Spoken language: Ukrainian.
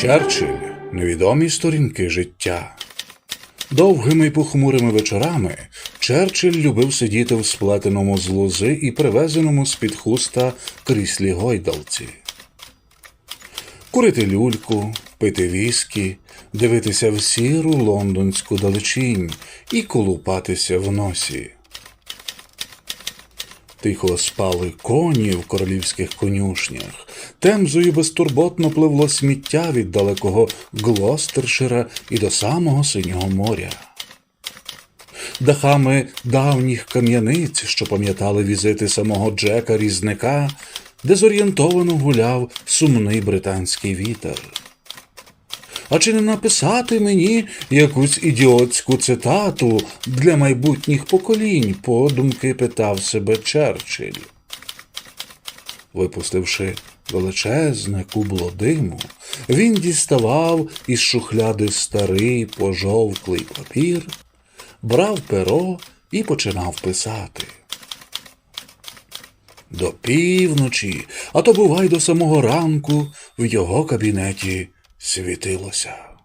Черчилль невідомі сторінки життя. Довгими й похмурими вечорами Черчилль любив сидіти в сплетеному з лози і привезеному з-під хуста кріслі гойдалці. Курити люльку, пити віскі, дивитися в сіру лондонську далечінь і колупатися в носі. Тихо спали коні в королівських конюшнях. Темзою безтурботно пливло сміття від далекого Глостершира і до самого синього моря. Дахами давніх кам'яниць, що пам'ятали візити самого Джека Різника, дезорієнтовано гуляв сумний британський вітер. А чи не написати мені якусь ідіотську цитату для майбутніх поколінь? подумки питав себе Черчилль. Випустивши величезне кубло диму, він діставав із шухляди старий пожовклий папір, брав перо і починав писати. До півночі, а то бувай до самого ранку в його кабінеті світилося.